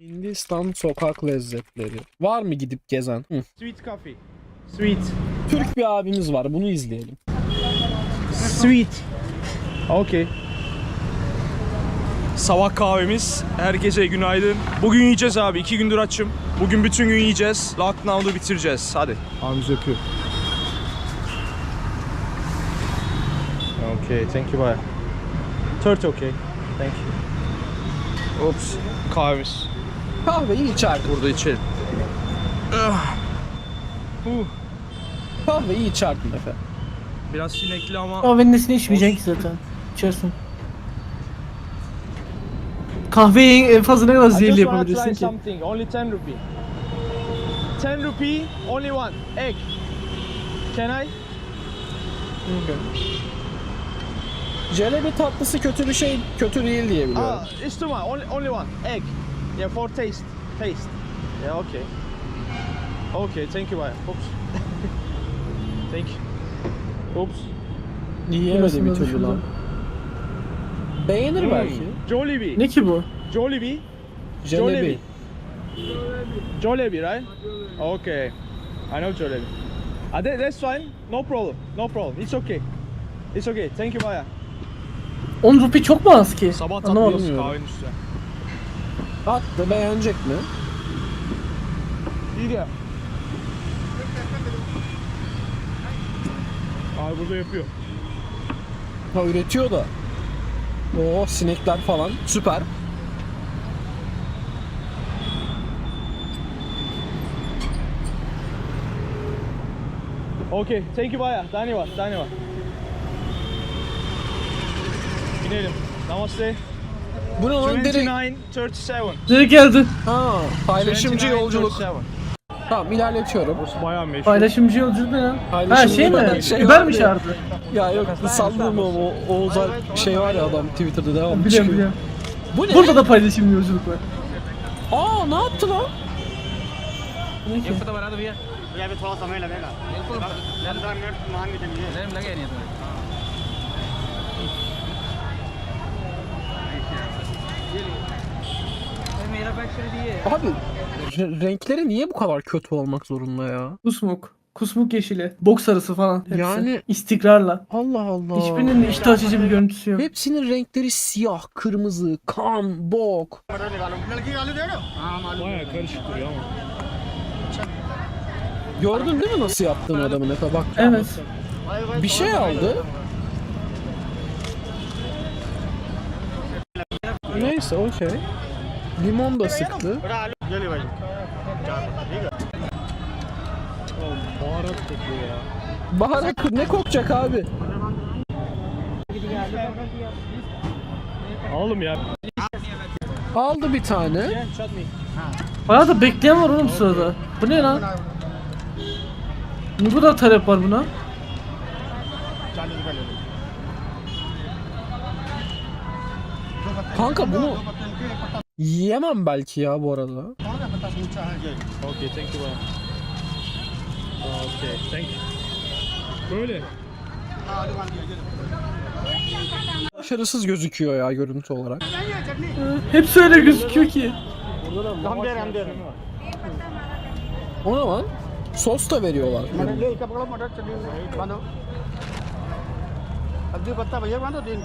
Hindistan sokak lezzetleri. Var mı gidip gezen? Hı. Sweet coffee. Sweet. Türk bir abimiz var. Bunu izleyelim. Sweet. Okay. Sabah kahvemiz. Herkese günaydın. Bugün yiyeceğiz abi. iki gündür açım. Bugün bütün gün yiyeceğiz. Lockdown'u bitireceğiz. Hadi. Abimiz öpüyor. Okay, thank you bye. Third okay. Thank you. Oops. Kahvemiz. Kahveyi içerdim. Burada içelim. Ah. Uh, Kahveyi içerdim Efe. biraz sinekli ama Kahvenin nesini içmeyeceksin ki zaten. İçersin. Kahveyi en fazla ne kadar zehirli yapabilirsin try ki? something. Only 10 rupee. 10 rupee, only one egg. Can I? Jelebi tatlısı kötü bir şey, kötü değil diye biliyorum. Ah, it's too much. Only, only one egg. Yeah, for taste. Taste. Yeah, okay. Okay, thank you. Oops. thank you. Oops. Yiyemedi bir türlü lan. Beğenir Hmm. belki. Jollibee. Ne ki bu? Jollibee. Jelebi. Jollibee, right? Okay. I know Jollibee. Ah, that, that's fine. No problem. No problem. It's okay. It's okay. Thank you, Baya. 10 rupi çok mu az ki? Sabah tatlıyoruz kahvenin üstüne. Attı beğenecek mi? İyi ya. Abi burada yapıyor. Ha üretiyor da. Oo sinekler falan. Süper. Okay, thank you Baya. Tane var, tane var. Namaste. Bu ne lan direkt? 2937. Direkt geldi. Ha paylaşımcı 29, yolculuk. 37. Tamam ilerletiyorum. Burası bayağı meşhur. Paylaşımcı yolculuk ne lan? Ha Paylaşımcı şey mi? böyle şey Uber var mi ya. çağırdı? Ya yok sallıyorum o Oğuz Alp şey var ya adam Twitter'da devam Biliyorum çıkıyor. biliyorum. Bu ne? Burada da paylaşımcı yolculuk var. Aa ne yaptı lan? Ne ki? ये अभी थोड़ा समय लगेगा पंद्रह मिनट मान के चलिए टाइम लगे नहीं तो Abi renkleri niye bu kadar kötü olmak zorunda ya? Kusmuk. Kusmuk yeşili. Boks sarısı falan. Hepsi. Yani. istikrarla. Allah Allah. Hiçbirinin de iştah açıcı bir görüntüsü yok. Hepsinin renkleri siyah, kırmızı, kan, bok. Baya karışık duruyor ama. Gördün değil mi nasıl yaptığını adamın bak. Evet. Bir şey aldı. Neyse okey. Limon da sıktı. Baharat kokuyor ya. Baharat ne kokacak abi? Oğlum ya. Aldı bir tane. Bayağı da bekleyen var oğlum sırada. Bu ne lan? Ne kadar talep var buna? Kanka bunu yiyemem belki ya bu arada. Okay, thank you. Okay, thank you. Böyle. Başarısız gözüküyor ya görüntü olarak. Hep öyle gözüküyor ki. O zaman sos da veriyorlar.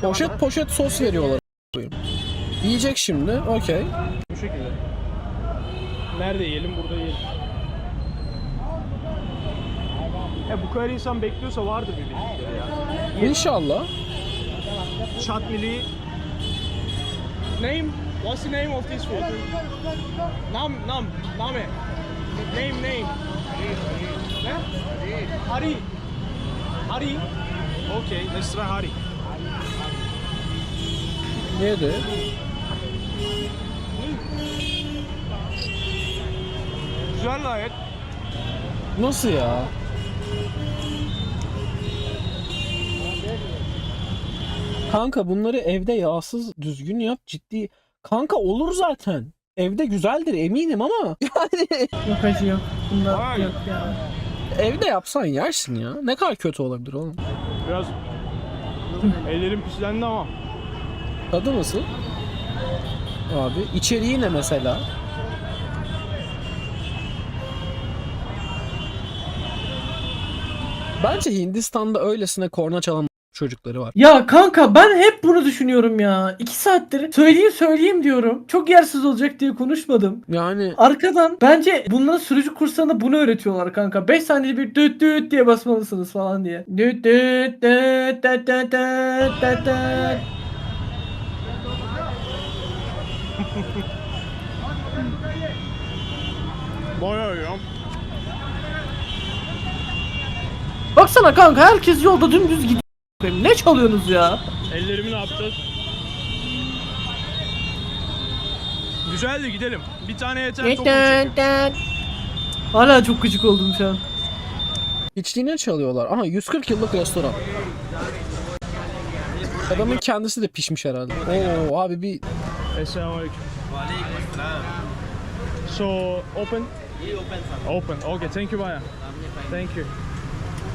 Poşet poşet sos veriyorlar. Yiyecek şimdi. Okey. Bu şekilde. Nerede yiyelim? Burada yiyelim. Ya bu kadar insan bekliyorsa vardır bir bildikleri ya. İnşallah. Chutneyli. Name? What's the name of this food? Nam, nam, name. Name, name. Ne? Hari. Hari. Okay, let's try Hari. Yedi. Güzel gayet. Nasıl ya? Kanka bunları evde yağsız düzgün yap ciddi. Kanka olur zaten. Evde güzeldir eminim ama yani Yok hacı yok. Bunda Vay. yok ya. evde yapsan yersin ya. Ne kadar kötü olabilir oğlum. Biraz ellerim pislendi ama. Tadı nasıl? Abi içeriği ne mesela? Bence Hindistan'da öylesine korna çalan çocukları var. Ya kanka ben hep bunu düşünüyorum ya. İki saattir söyleyeyim söyleyeyim diyorum. Çok yersiz olacak diye konuşmadım. Yani Arkadan bence bunların sürücü kurslarında bunu öğretiyorlar kanka. 5 saniyede bir düt düt diye basmalısınız falan diye. Düt düt düt düt düt düt düt düt. Bayağı ya. Baksana kanka herkes yolda dümdüz gidiyor. Ne çalıyorsunuz ya? Ellerimi ne yapacağız? Güzeldi gidelim. Bir tane yeter. Hala çok gıcık oldum şu an. içtiğine çalıyorlar. Aha 140 yıllık restoran. Adamın kendisi de pişmiş herhalde. Oo abi bir Esselamu Aleyküm. So open? Open. Okay, thank you baya. Thank you.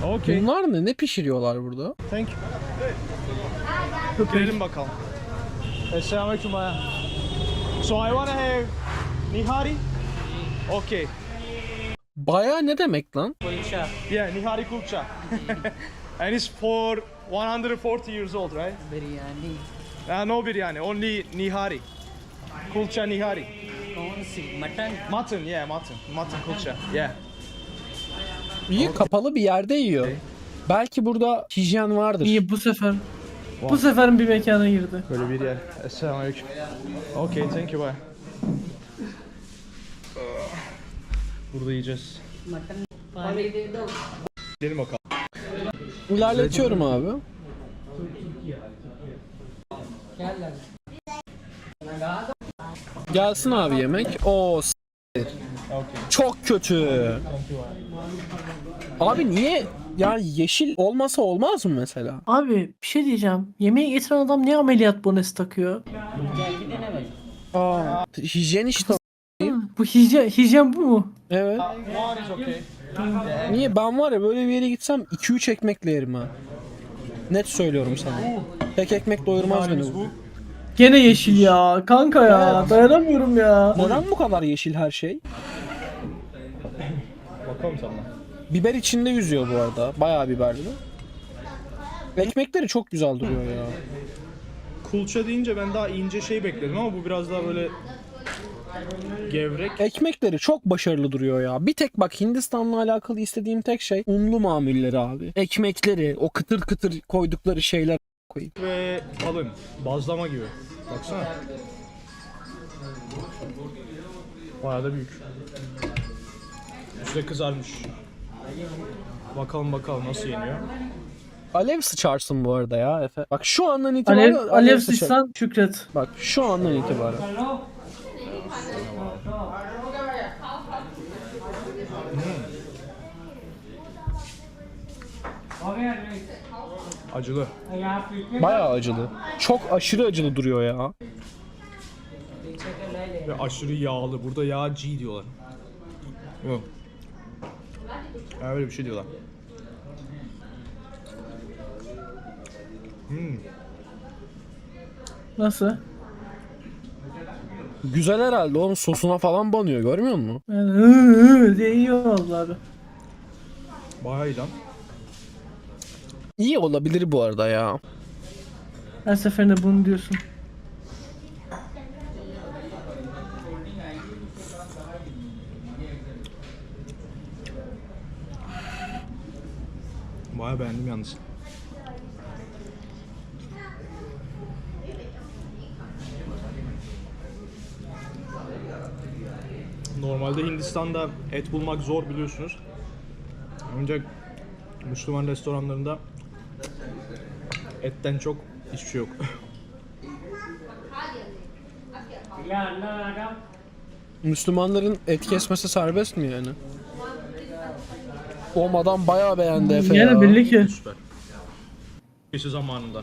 Okay. Bunlar ne? Ne pişiriyorlar burada? Thank you. Girelim bakalım. Selamünaleyküm bayan. So I wanna have nihari. Okay. Baya ne demek lan? Kulça. Yeah, nihari kulça. And it's for 140 years old, right? Biryani. Uh, no biryani, only nihari. Kulcha nihari. Kaunsi? Mutton? Mutton, yeah, mutton. Mutton kulcha, yeah. İyi kapalı bir yerde yiyor. Şey. Belki burada hijyen vardır. İyi bu sefer. Bu sefer bir mekana girdi. Böyle bir yer. Selamünaleyküm. Okay, thank you bye. Burada yiyeceğiz. Gidelim bakalım. İlerletiyorum abi. Gelsin abi yemek. O çok kötü. Abi niye yani yeşil olmasa olmaz mı mesela? Abi bir şey diyeceğim. Yemeği getiren adam niye ameliyat bonesi takıyor? Aa, hijyen işte. Hmm, bu hijyen, hijyen bu mu? Evet. Niye ben var ya böyle bir yere gitsem 2-3 ekmekle yerim ha. Net söylüyorum sana. Tek ekmek doyurmaz beni. bu. Gene yeşil ya. Kanka ya. Dayanamıyorum ya. Neden bu kadar yeşil her şey? Bakalım sana. Biber içinde yüzüyor bu arada. Bayağı biberli. Ekmekleri çok güzel duruyor ya. Kulça deyince ben daha ince şey bekledim ama bu biraz daha böyle gevrek. Ekmekleri çok başarılı duruyor ya. Bir tek bak Hindistan'la alakalı istediğim tek şey unlu mamulleri abi. Ekmekleri, o kıtır kıtır koydukları şeyler koyayım. ve alın. Bazlama gibi. Baksana. Bayağı da büyük. Üstü kızarmış. Bakalım bakalım nasıl yeniyor. Alev sıçarsın bu arada ya Efe. Bak şu andan itibaren Alev, alev sıçar. sıçsan şükret. Bak şu andan itibaren. Acılı. Bayağı acılı. Çok aşırı acılı duruyor ya. Ve aşırı yağlı. Burada yağ G diyorlar. Yok. Ya öyle bir şey diyorlar. Nasıl? Güzel herhalde onun sosuna falan banıyor görmüyor musun? Yani hı hı diye yiyor vallahi. Bayağı iyi lan. İyi olabilir bu arada ya. Her seferinde bunu diyorsun. Bayağı beğendim yalnız. Normalde Hindistan'da et bulmak zor biliyorsunuz. Ancak Müslüman restoranlarında etten çok hiçbir şey yok. Müslümanların et kesmesi serbest mi yani? Oğlum adam bayağı beğendi Efe ya. Yine belli ki. Süper. Kişi zamanında.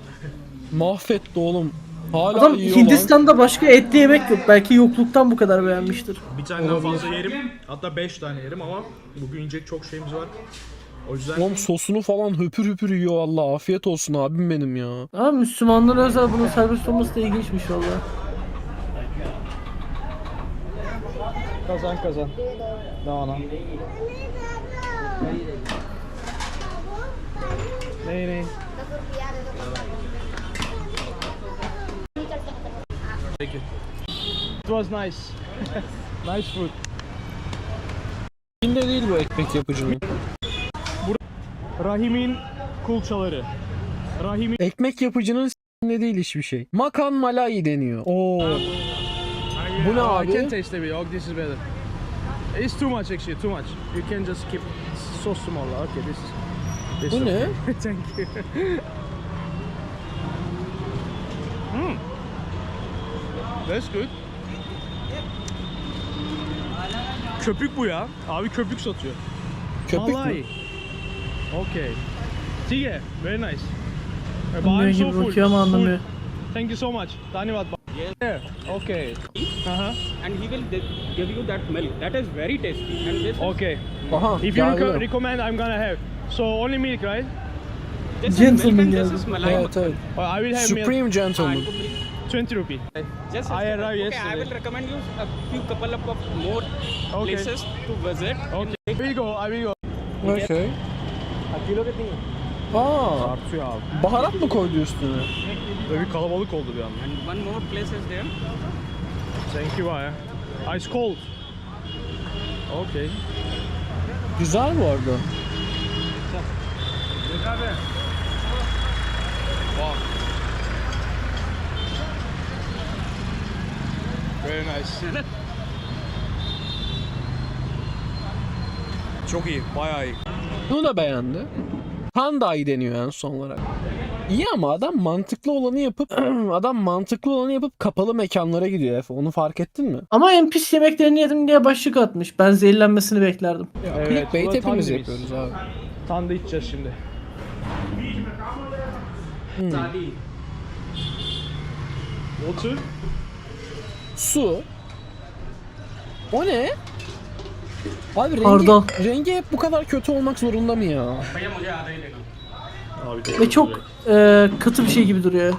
Mahvetti oğlum. Hala Adam yiyor lan. Hindistan'da başka etli yemek yok. Belki yokluktan bu kadar beğenmiştir. Bir taneden fazla yerim. Hatta 5 tane yerim ama bugün yiyecek çok şeyimiz var. O yüzden... Oğlum sosunu falan höpür höpür yiyor valla. Afiyet olsun abim benim ya. Abi Müslümanlara özel bunun serbest olması da ilginçmiş valla. Kazan kazan. Devam lan. Ney ney. Peki. It was nice. nice food. Çin'de değil bu ekmek yapıcılığı. Rahim'in kulçaları. Rahim'in Ekmek yapıcının s**inde değil hiçbir şey. Makan malai deniyor. Oo. Bu ne Oh, I can abi? taste bit. Oh, this is better. It's too much actually, too much. You can just keep so small. Okay, this is. This Bu ne? okay. Thank you. Hmm. That's good. Köpük bu ya. Abi köpük satıyor. Köpük Malay. mü? Okay. Tige, very nice. Uh, but Anlıyor I'm so gibi full. bakıyor ama Full. anlamıyor. Thank you so much. Dhanyavad. Yeah. Okay. Uh-huh. and he will gi- give you that milk. That is very tasty. And this Okay. Aha If you reco- geldi. recommend, I'm gonna have. So only milk, right? this is Gentleman milk and this geldi. is malai. Evet evet. Or I will have milk. Supreme Gentleman. 20 rupee. Just I arrived okay, I yesterday. will recommend you a few couple of of more Okay. places to visit. Okay. I will go. I will go. Okay. Aa, Artıyor abi. baharat mı koydu üstüne? Böyle bir kalabalık oldu bir anda. And one more place is there. Thank you Aya. Ice cold. Okay. Güzel bu arada. Wow. Very nice. Çok iyi, bayağı iyi. Bunu da beğendi. Tandai deniyor en son olarak. İyi ama adam mantıklı olanı yapıp adam mantıklı olanı yapıp kapalı mekanlara gidiyor Efe. Onu fark ettin mi? Ama en pis yemeklerini yedim diye başlık atmış. Ben zehirlenmesini beklerdim. Evet, Clickbait hepimiz tandır biz. yapıyoruz abi. Tandı içeceğiz şimdi. Water. Su. O ne? Abi rengi, Pardon. rengi hep bu kadar kötü olmak zorunda mı ya? Ve çok e, katı bir şey gibi duruyor.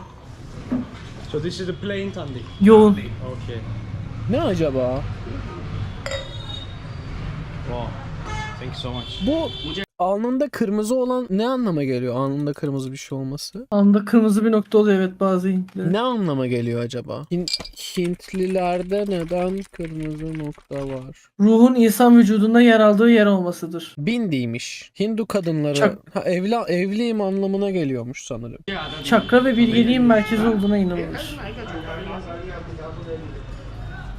So this is the plain tandy. Yoğun. Okay. Ne acaba? Wow. Thank you so much. Bu alnında kırmızı olan ne anlama geliyor? Alnında kırmızı bir şey olması. Anda kırmızı bir nokta oluyor evet bazı Hintliler. Ne anlama geliyor acaba? Hin- Hintlilerde neden kırmızı nokta var? Ruhun insan vücudunda yer aldığı yer olmasıdır. Bindiymiş. Hindu kadınları Çak- ha, evli, evliyim anlamına geliyormuş sanırım. Çakra ve bilgeliğin merkezi olduğuna inanılır.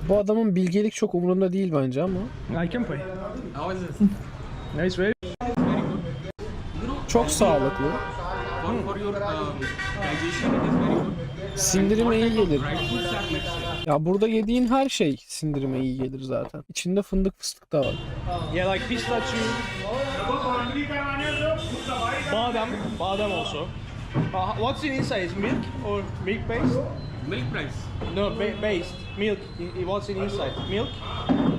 Bu adamın bilgelik çok umurunda değil bence ama. I can pay. How is this? Nice, very Çok sağlıklı. For, for your um, digestion, it is very good. Sindirime iyi gelir. Ya burada yediğin her şey sindirime iyi gelir zaten. İçinde fındık fıstık da var. Yeah, like pistachio. Badam, badam also. Uh, what's in inside? Is milk or milk based? Milk price. No, ba- based. Milk. What's in inside? Milk.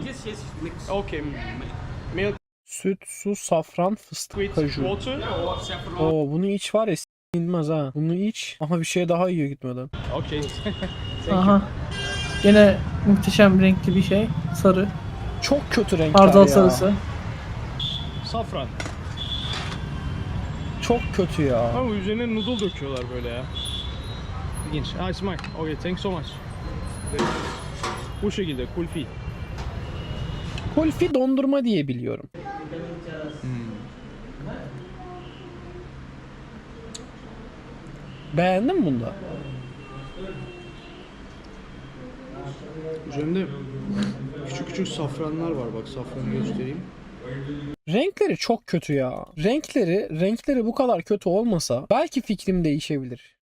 This is mixed. Okay. Milk Süt, su, safran, fıstık, kaju. Oo bunu iç var ya inmez ha. Bunu iç. Aha bir şey daha yiyor gitmeden. Okay. Aha. Gene muhteşem renkli bir şey. Sarı. Çok kötü renkler Hardal ya. sarısı. Safran. Çok kötü ya. Ama üzerine noodle döküyorlar böyle ya. İlginç. Ah, it's mine. Okay, thanks so much. Bu şekilde kulfi. Kulfi dondurma diye biliyorum. Beğendin mi bunda? Üzerinde küçük küçük safranlar var. Bak safranı göstereyim. Renkleri çok kötü ya. Renkleri, renkleri bu kadar kötü olmasa belki fikrim değişebilir.